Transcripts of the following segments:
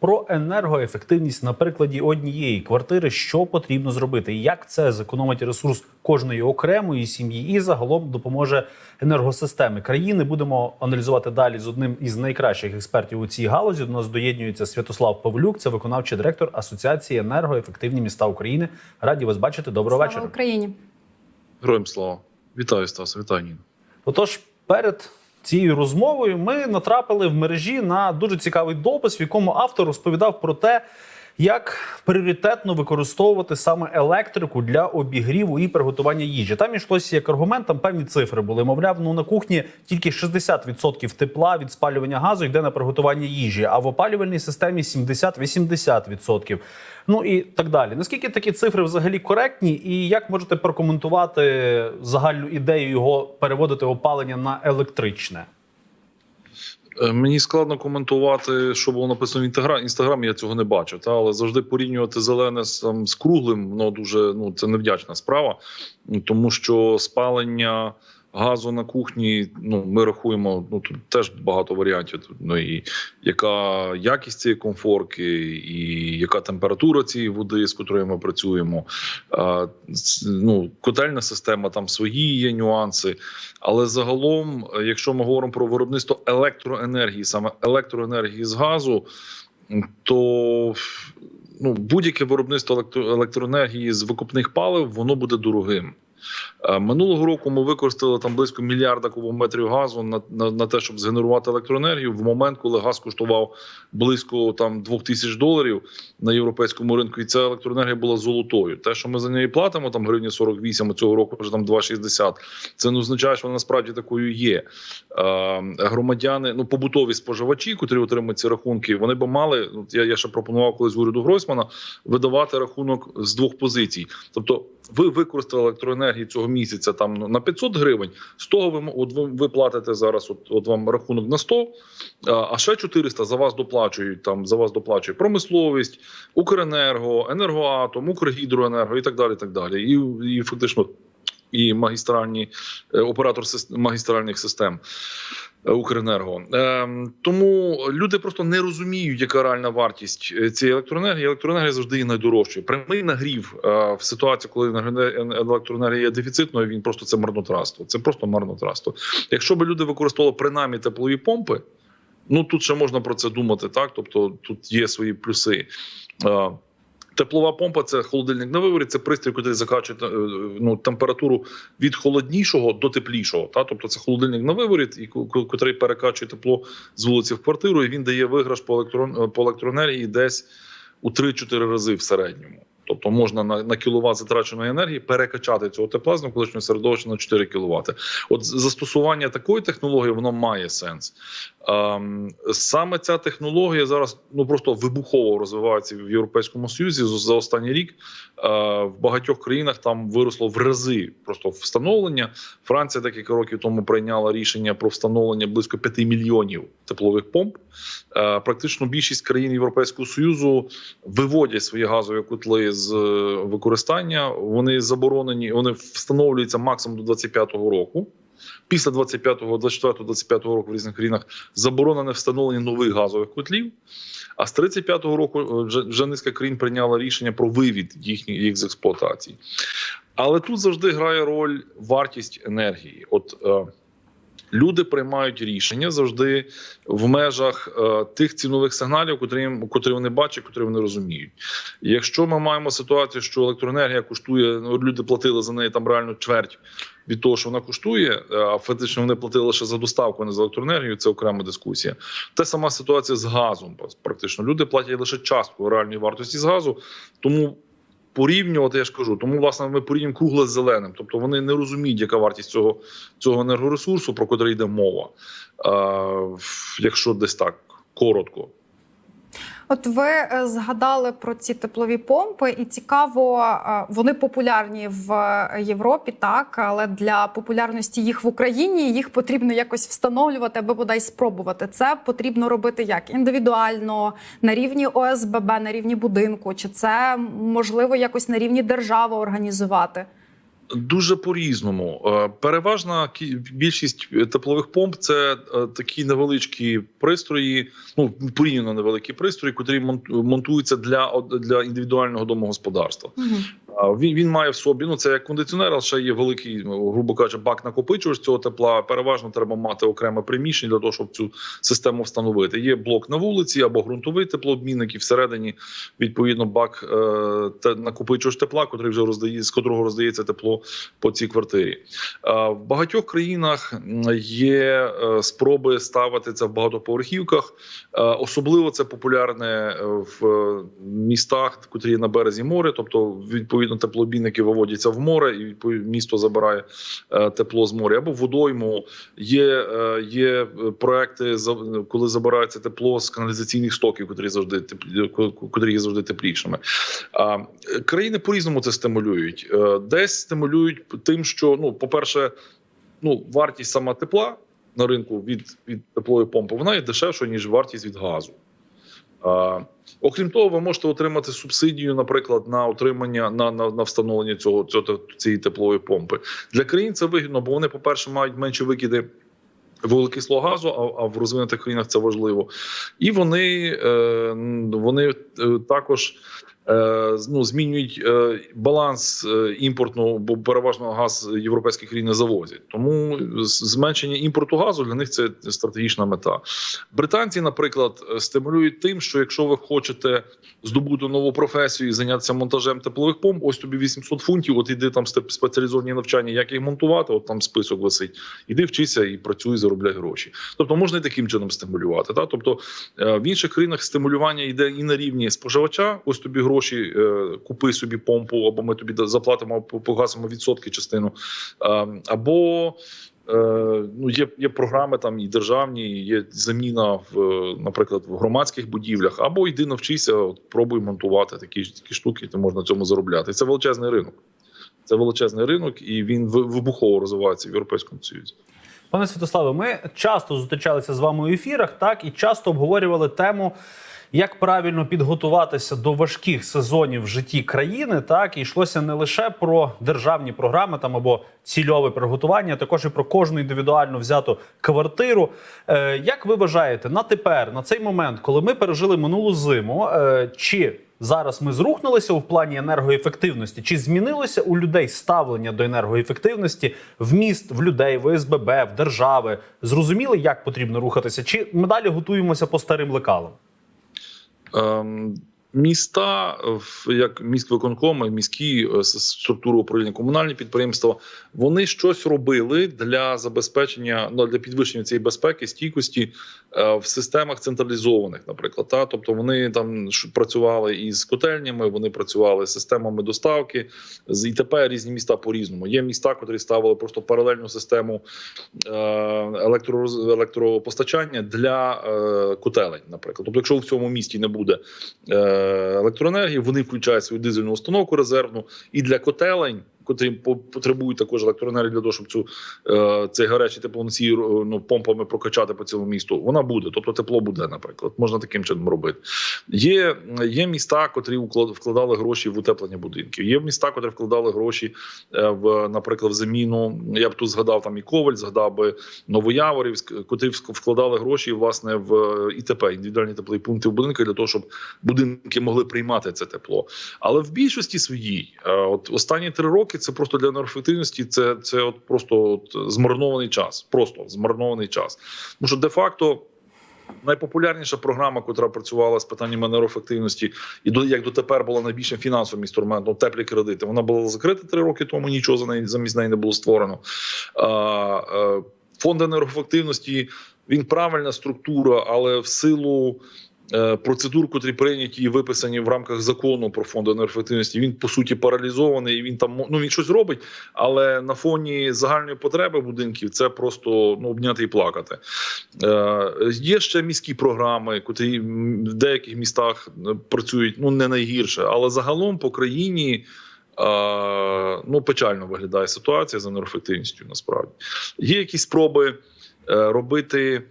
Про енергоефективність на прикладі однієї квартири, що потрібно зробити, і як це зекономить ресурс кожної окремої сім'ї, і загалом допоможе енергосистемі країни. Будемо аналізувати далі з одним із найкращих експертів у цій галузі. До нас доєднюється Святослав Павлюк, це виконавчий директор Асоціації енергоефективні міста України. Раді вас бачити. Доброго Слава вечора. Україні. Героям слава. Вітаю Стас, вітаю Ніна. Отож, перед цією розмовою ми натрапили в мережі на дуже цікавий допис, в якому автор розповідав про те, як пріоритетно використовувати саме електрику для обігріву і приготування їжі. Там йшлося як аргумент, там певні цифри були. Мовляв, ну на кухні тільки 60% тепла від спалювання газу йде на приготування їжі, а в опалювальній системі 70-80%. Ну і так далі. Наскільки такі цифри взагалі коректні, і як можете прокоментувати загальну ідею його переводити опалення на електричне? Е, Мені складно коментувати, що було написано в інстаграмі. Інстаграм я цього не бачу. Та але завжди порівнювати зелене з, там, з круглим, воно дуже ну це невдячна справа, тому що спалення газу на кухні. Ну ми рахуємо. Ну тут теж багато варіантів. Ну і яка якість цієї комфорки, і яка температура цієї води, з котрою ми працюємо. А, ну, котельна система там свої є нюанси. Але загалом, якщо ми говоримо про виробництво електроенергії, саме електроенергії з газу, то ну, будь-яке виробництво електро- електроенергії з викопних палив воно буде дорогим. Е, Минулого року ми використали там близько мільярда кубометрів газу на, на, на те, щоб згенерувати електроенергію. В момент, коли газ коштував близько там 2 тисяч доларів на європейському ринку, і ця електроенергія була золотою. Те, що ми за неї платимо, там гривні 48, а цього року вже там 2,60, Це не означає, що вона насправді такою є. Е, громадяни, ну побутові споживачі, котрі отримують ці рахунки, вони би мали. Я, я ще пропонував колись уряду Гройсмана видавати рахунок з двох позицій. Тобто, ви використали електроенергії цього місяця там на 500 гривень. З того ви от ви, ви платите зараз. От, от вам рахунок на 100, а, ще 400 за вас доплачують. Там за вас доплачує промисловість, Укренерго, Енергоатом, Укргідроенерго і так далі. Так далі. І, і фактично і магістральні е, оператор магістральних систем. Е, Укренерго Ем, тому люди просто не розуміють, яка реальна вартість е, цієї електроенергії. Електроенергія завжди є найдорожчою. Прямий нагрів е, в ситуації, коли енерге- електроенергія є дефіцитною, він просто це марнотратство. Це просто марнотратство. Якщо б люди використовували принаймні теплові помпи, ну тут ще можна про це думати, так тобто тут є свої плюси. Е, Теплова помпа це холодильник на виворі, це пристрій, який закачує е, ну, температуру від холоднішого до теплішого. Та? Тобто це холодильник на виворі, і ко- ко- котрий перекачує тепло з вулиці в квартиру, і він дає виграш по, електрон, по електроенергії десь у 3-4 рази в середньому. Тобто можна на, на кіловат затраченої енергії перекачати цього тепла з навколишнього середовища на 4 кВт. От застосування такої технології воно має сенс. Ем, саме ця технологія зараз ну просто вибухово розвивається в Європейському Союзі за останній рік. Е, в багатьох країнах там виросло в рази просто встановлення. Франція декілька років тому прийняла рішення про встановлення близько 5 мільйонів теплових помп. Е, практично більшість країн Європейського Союзу виводять свої газові котли з е, використання. Вони заборонені, вони встановлюються максимум до 25-го року. Після 25-го, 24-го, 25-го року в різних країнах заборонене встановлення нових газових котлів. А з 35-го року е, вже, вже низка країн прийняла рішення про вивід їхніх їх з експлуатації. Але тут завжди грає роль вартість енергії. От е, люди приймають рішення завжди в межах е, тих цінових сигналів, котрі, котрі вони бачать, котрі вони розуміють. Якщо ми маємо ситуацію, що електроенергія коштує, ну, люди платили за неї там реально чверть від того, що вона коштує, е, а фактично вони платили лише за доставку, а не за електроенергію. Це окрема дискусія. Та сама ситуація з газом. Практично люди платять лише частку реальної вартості з газу, тому. Порівнювати, я ж кажу, тому власне ми порівнюємо кругле з зеленим. Тобто вони не розуміють, яка вартість цього, цього енергоресурсу, про котрий йде мова. Е, якщо десь так коротко. От ви е, згадали про ці теплові помпи, і цікаво, е, вони популярні в Європі, так але для популярності їх в Україні їх потрібно якось встановлювати або бодай спробувати. Це потрібно робити як індивідуально на рівні ОСББ, на рівні будинку, чи це можливо якось на рівні держави організувати? Дуже по-різному. Е, Переважна більшість теплових помп це е, такі невеличкі пристрої, ну порівняно невеликі пристрої, котрі мон- монтуються для, для індивідуального домогосподарства. Мгм. Він, він має в собі, ну це як кондиціонер, але ще є великий, грубо кажучи, бак накопичувач цього тепла. Переважно треба мати окреме приміщення для того, щоб цю систему встановити. Є блок на вулиці або ґрунтовий теплообмінник, і всередині відповідно бак е, те, накопичувач тепла, котрий вже роздає, з котрого роздається тепло по цій квартирі. Е, в багатьох країнах є е, спроби ставити це в багатоповерхівках. Е, особливо це популярне е, в е, містах, котрі є на березі моря, тобто відповідно теплообмінники виводяться в море, і відповідно місто забирає е, тепло з моря або водойму. Є, е, є проекти, за- коли забирається тепло з каналізаційних стоків, котрі завжди котрі є завжди теплішими. Е, країни по-різному це стимулюють. Е, Десь стимулюють тим, що ну, по-перше, ну вартість сама тепла на ринку від, від теплової помпи вона є дешевша ніж вартість від газу. Окрім того, ви можете отримати субсидію, наприклад, на отримання на, на, на встановлення цього, цього цієї теплової помпи. Для країн це вигідно, бо вони, по-перше, мають менші викиди. Вуглекислого газу, а, а в розвинутих країнах це важливо, і вони, е, вони е, також ну, змінюють е, баланс е, імпортного, бо переважно газ європейських країн завозять. Тому зменшення імпорту газу для них це стратегічна мета. Британці, наприклад, е, стимулюють тим, що якщо ви хочете здобути нову професію і зайнятися монтажем теплових помп, ось тобі 800 фунтів. От іди там спеціалізовані навчання, як їх монтувати. От там список висить. Іди вчися і працюй, заробляй гроші. Тобто можна і таким чином стимулювати. Та тобто е, в інших країнах стимулювання йде і на рівні споживача. Ось тобі гроші, е, купи собі помпу, або ми тобі заплатимо погасимо відсотки частину, Е, або Е, ну, є, є програми там і державні, є заміна в, наприклад, в громадських будівлях, або йди навчися, от, пробуй монтувати такі, такі штуки, ти можна на цьому заробляти. Це величезний ринок. Це величезний ринок, і він вибухово розвивається в Європейському Союзі. Пане Святославе, ми часто зустрічалися з вами у ефірах, так і часто обговорювали тему, як правильно підготуватися до важких сезонів в житті країни. Так і йшлося не лише про державні програми там або цільове приготування, а також і про кожну індивідуально взяту квартиру. Е, як ви вважаєте, на тепер, на цей момент, коли ми пережили минулу зиму, е, чи зараз ми зрухнулися в плані енергоефективності? Чи змінилося у людей ставлення до енергоефективності в міст, в людей, в ОСББ, в держави? Зрозуміли, як потрібно рухатися? Чи ми далі готуємося по старим лекалам? ähm, Міста, як міськвиконкоми, міські е, структури управління, комунальні підприємства, вони щось робили для забезпечення ну, для підвищення цієї безпеки, стійкості е, в системах централізованих, наприклад. Та тобто вони там працювали із котельнями, вони працювали з системами доставки. З ІТП різні міста по різному. Є міста, котрі ставили просто паралельну систему е, електро, електропостачання для котелень, наприклад. Тобто, якщо в цьому місті не буде електроенергії, вони включають свою дизельну установку резервну і для котелень. Котрі по- потребують також електроенергії для того, щоб цю е, цей гарячий теплоносій е, ну, помпами прокачати по цілому місту. Вона буде, тобто тепло буде, наприклад. Можна таким чином робити. Є, є міста, котрі вкладали гроші в утеплення будинків. Є міста, котрі вкладали гроші е, в, наприклад, в заміну. Я б тут згадав там і Коваль, згадав би Новояворівськ, котрі вкладали гроші власне в ІТП, індивідуальні теплові пункти в будинках для того, щоб будинки могли приймати це тепло. Але в більшості своїй, от останні три роки, це просто для енергоефективності, це, це от просто от змарнований час. Просто змарнований час. Тому що де-факто. Найпопулярніша програма, яка працювала з питанням енергоефективності, і до як дотепер була найбільшим фінансовим інструментом теплі кредити. Вона була закрита три роки тому. Нічого за неї замість неї не було створено. Е, Фонд енергоефективності він правильна структура, але в силу процедур, котрі прийняті і виписані в рамках закону про фонд енергоефективності, він по суті паралізований. Він там ну він щось робить, але на фоні загальної потреби будинків це просто ну обняти і плакати. Е, Є ще міські програми, котрі в деяких містах е, працюють ну не найгірше, але загалом по країні. е, Ну, печально виглядає ситуація з енергоефективністю. Насправді є якісь спроби е, робити е,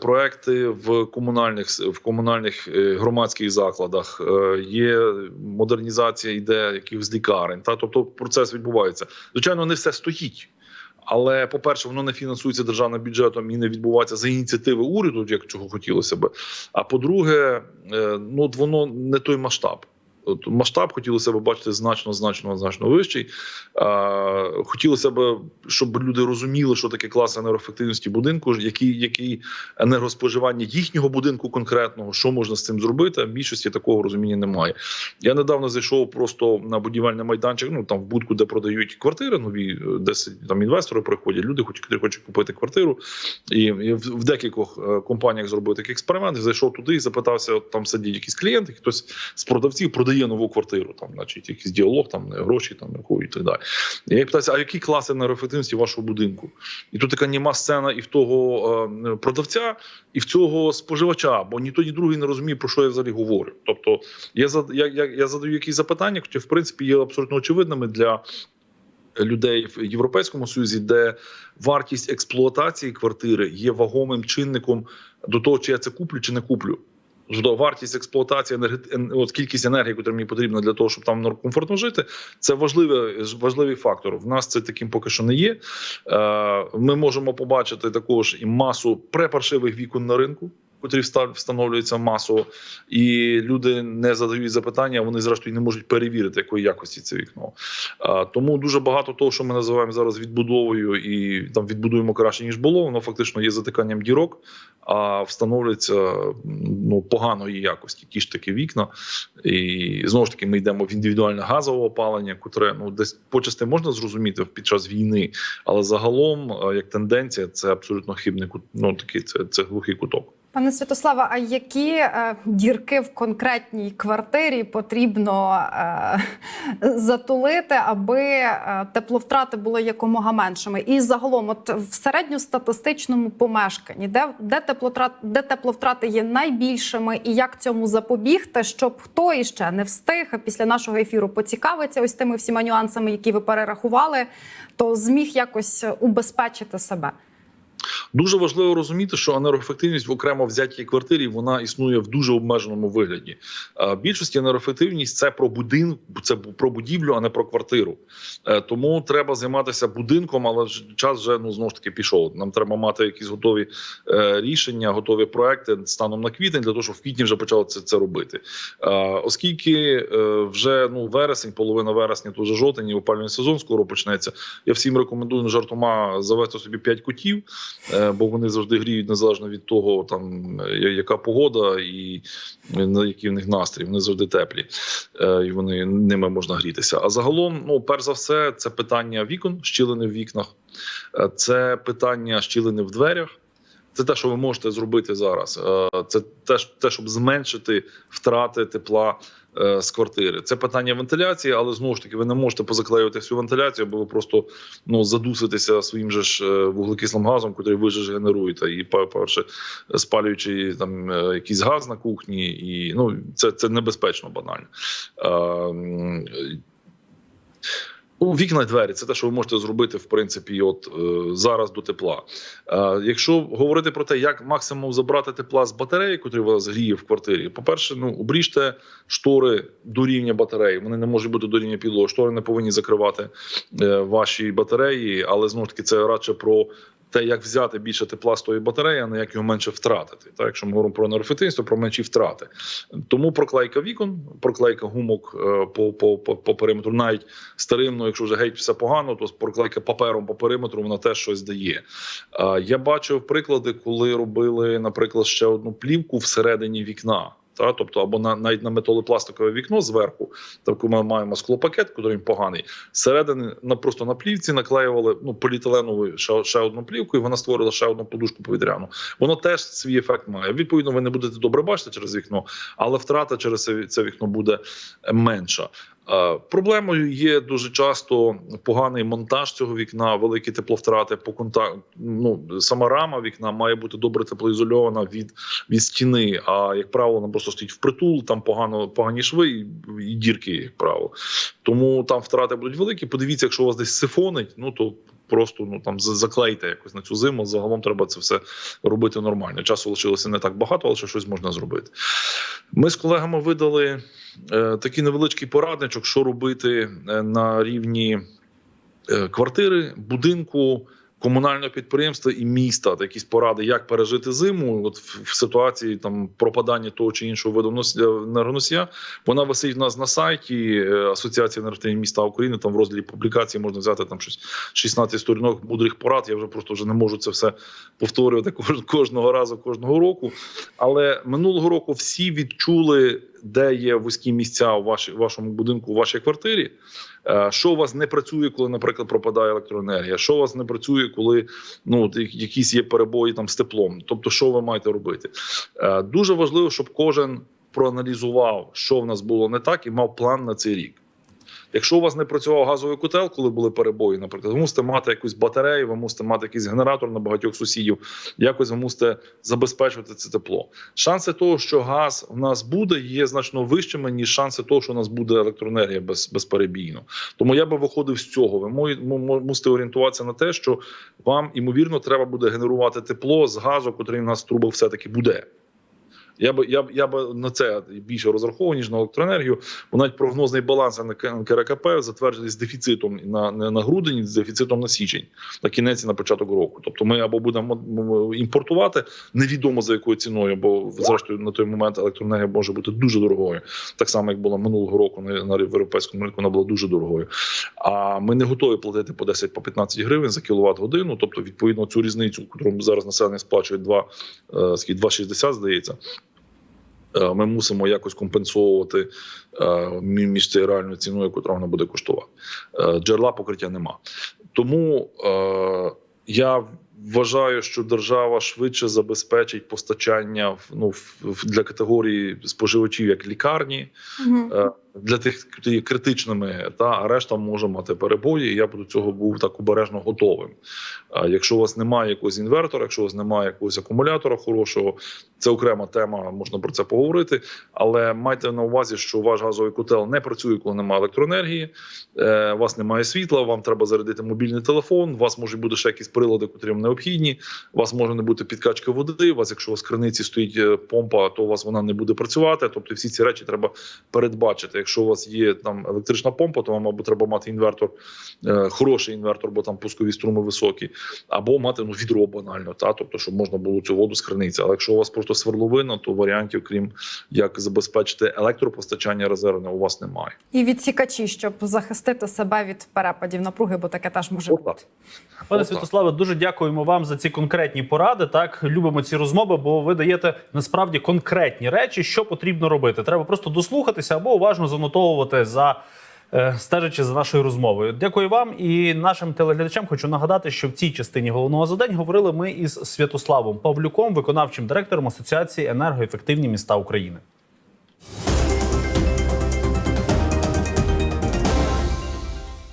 проекти в комунальних в комунальних е, громадських закладах, е, є модернізація йде якихось лікарень. Та тобто процес відбувається. Звичайно, не все стоїть. Але по-перше, воно не фінансується державним бюджетом і не відбувається за ініціативи уряду, як чого хотілося би. А по-друге, е, ну воно не той масштаб. От масштаб хотілося б бачити значно, значно, значно вищий. Хотілося б, щоб люди розуміли, що таке клас енергоефективності будинку, який, який енергоспоживання їхнього будинку конкретного, що можна з цим зробити. В більшості такого розуміння немає. Я недавно зайшов просто на будівельний майданчик, ну там в будку, де продають квартири нові, де там інвестори приходять, люди хочуть, хочуть купити квартиру. І, і в, в декількох е, компаніях зробив такий експеримент. Зайшов туди і запитався, от там сидять якісь клієнти, хтось з продавців продає нову квартиру, там, значить, якийсь діалог, там гроші там і так далі. І я їх питався, а які класи енергоефективності вашого будинку? І тут така німа сцена і в того е, продавця, і в цього споживача, бо ні той, ні другий не розуміє, про що я взагалі говорю. Тобто, я я, я, я задаю якісь запитання, які в принципі є абсолютно очевидними для. Людей в Європейському Союзі, де вартість експлуатації квартири є вагомим чинником до того, чи я це куплю чи не куплю. Тобто вартість експлуатації енерги... от кількість енергії, яка мені потрібна для того, щоб там комфортно жити, це важливий, важливий фактор. В нас це таким поки що не є. Е, Ми можемо побачити також і масу препаршивих вікон на ринку. Котрі вста- встановлюються масово, і люди не задають запитання. Вони зрештою не можуть перевірити, якої якості це вікно. Тому дуже багато того, що ми називаємо зараз відбудовою, і там відбудуємо краще ніж було. Воно фактично є затиканням дірок, а встановлюється ну поганої якості. Ті ж таки вікна. І знову ж таки, ми йдемо в індивідуальне газове опалення, котре ну десь почасти можна зрозуміти під час війни, але загалом, е, як тенденція, це абсолютно хибний кут. Ну такий це, це глухий куток. Пане Святославе, а які е, дірки в конкретній квартирі потрібно е, затулити, аби е, тепловтрати були якомога меншими? І загалом, от в середньостатистичному помешканні, де, де, теплотрат, де тепловтрати є найбільшими, і як цьому запобігти, щоб хто іще не встиг після нашого ефіру поцікавиться ось тими всіма нюансами, які ви перерахували, то зміг якось убезпечити себе. Дуже важливо розуміти, що енергоефективність в окремо взятій квартирі вона існує в дуже обмеженому вигляді. Більшості енергоефективність це про будинок, це про будівлю, а не про квартиру. Е, Тому треба займатися будинком, але час вже ну знову ж таки пішов. Нам треба мати якісь готові е, рішення, готові проекти станом на квітень, для того, щоб в квітні вже почали це, це робити. Оскільки е, вже ну вересень, половина вересня, то вже жовтень, і опалювальний сезон скоро почнеться. Я всім рекомендую жартома завести собі 5 кутів, бо вони завжди гріють незалежно від того, там е, яка погода і е, на який в них настрій. Вони завжди теплі, е, і вони ними можна грітися. А загалом, ну перш за все, це питання вікон, щілини в вікнах, Е, це питання щілини в дверях. Це те, що ви можете зробити зараз. Е, Це те, щоб зменшити втрати тепла е, з квартири. Це питання вентиляції, але знову ж таки ви не можете позаклеювати всю вентиляцію, бо ви просто ну задуситеся своїм же ж е, вуглекислим газом, який ви ж генеруєте, і перше, спалюючи там якийсь газ на кухні, і ну це, це небезпечно банально. Ну, вікна двері це те, що ви можете зробити в принципі, от е, зараз до тепла. Е, якщо говорити про те, як максимум забрати тепла з батареї, котрі у вас гріє в квартирі, по-перше, ну обріжте штори до рівня батареї. Вони не можуть бути до рівня підлоги. Штори не повинні закривати е, ваші батареї, але знову ж таки це радше про. Те, як взяти більше тепла з тої батареї, а не як його менше втратити. Так, якщо ми говоримо про енергоефективність, про менші втрати. Тому проклейка вікон, проклейка гумок е, по, по, по, по периметру, навіть старим, ну якщо вже геть все погано, то проклейка папером по периметру вона теж щось дає. Я бачив приклади, коли робили, наприклад, ще одну плівку всередині вікна. Та, тобто, або на навіть на металопластикове вікно зверху, таку ми маємо склопакет, куди він поганий. Зсередини на просто на плівці наклеювали ну поліетиленову ще, ще одну плівку, і вона створила ще одну подушку повітряну. Воно теж свій ефект має. Відповідно, ви не будете добре бачити через вікно, але втрата через це вікно буде менша. Е, Проблемою є дуже часто поганий монтаж цього вікна, великі тепловтрати по контакту. Ну сама рама вікна має бути добре теплоізольована від, від стіни. А як правило, вона просто стоїть впритул, там погано погані шви і, і дірки, як правило. Тому там втрати будуть великі. Подивіться, якщо у вас десь сифонить, ну то просто ну там заклейте якось на цю зиму. Загалом треба це все робити нормально. Часу лишилося не так багато, але ще щось можна зробити. Ми з колегами видали е, такий невеличкий порадничок, що робити е, на рівні е, квартири, будинку. Комунального підприємства і міста та якісь поради, як пережити зиму, от в, в ситуації там пропадання того чи іншого виду нос- енергоносія. Вона висить у нас на сайті е, Асоціації енергетичних міста України. Там в розділі публікації можна взяти там щось 16 сторінок мудрих порад. Я вже просто вже не можу це все повторювати кож- кожного разу, кожного року. Але минулого року всі відчули, де є вузькі місця у вашій вашому будинку, у вашій квартирі. Е, Що у вас не працює, коли, наприклад, пропадає електроенергія? Що у вас не працює, коли ну якісь є перебої там з теплом? Тобто, що ви маєте робити? Е, Дуже важливо, щоб кожен проаналізував, що в нас було не так, і мав план на цей рік. Якщо у вас не працював газовий котел, коли були перебої, наприклад, ви мусите мати якусь батарею, ви мусите мати якийсь генератор на багатьох сусідів, якось ви мусите забезпечувати це тепло. Шанси того, що газ в нас буде, є значно вищими, ніж шанси того, що у нас буде електроенергія без, безперебійно. Тому я би виходив з цього. Ви мусите орієнтуватися на те, що вам ймовірно треба буде генерувати тепло з газу, який в нас в трубах все-таки буде. Я би я б я би на це більше розраховував, ніж на електроенергію. Бо навіть прогнозний баланс на КРКП затверджений з дефіцитом на, на, на грудень, з дефіцитом на січень, на кінець і на початок року. Тобто ми або будемо імпортувати невідомо за якою ціною, бо зрештою на той момент електроенергія може бути дуже дорогою, так само як була минулого року на, на європейському ринку, вона була дуже дорогою. А ми не готові платити по 10 по 15 гривень за кіловат годину. Тобто, відповідно, цю різницю, яку зараз населення сплачує 2, е, 2,60, здається. Е, Ми мусимо якось компенсовувати е, мі- між цією реальною ціною, яку вона буде коштувати. Е, Джерела покриття нема. Тому я вважаю, що держава швидше забезпечить постачання ну, для категорії споживачів, як лікарні, е, для тих, хто є критичними, та а решта може мати перебої. і Я б до цього був так обережно готовим. Якщо у вас немає якогось інвертора, якщо у вас немає якогось акумулятора хорошого, це окрема тема, можна про це поговорити. Але майте на увазі, що ваш газовий котел не працює, коли немає електроенергії, е, у вас немає світла, вам треба зарядити мобільний телефон. У вас можуть бути ще якісь прилади, котрі вам необхідні. У вас може не бути підкачки води. У вас, якщо у вас криниці стоїть е, помпа, то у вас вона не буде працювати. Тобто, всі ці речі треба передбачити. Якщо у вас є там електрична помпа, то вам або треба мати інвертор, е, хороший інвертор, бо там пускові струми високі, або мати ну відро банально, та тобто, щоб можна було цю воду з криниці. Але якщо у вас просто свердловина, то варіантів, крім як забезпечити електропостачання резервне, у вас немає. І відсікачі, щоб захистити себе від перепадів напруги, бо таке теж може Отак. бути. Пане Святославе, дуже дякуємо вам за ці конкретні поради. Так любимо ці розмови, бо ви даєте насправді конкретні речі, що потрібно робити. Треба просто дослухатися або уважно занотовувати за. е, Стежачи за нашою розмовою, дякую вам і нашим телеглядачам. Хочу нагадати, що в цій частині головного задань говорили ми із Святославом Павлюком, виконавчим директором Асоціації енергоефективні міста України.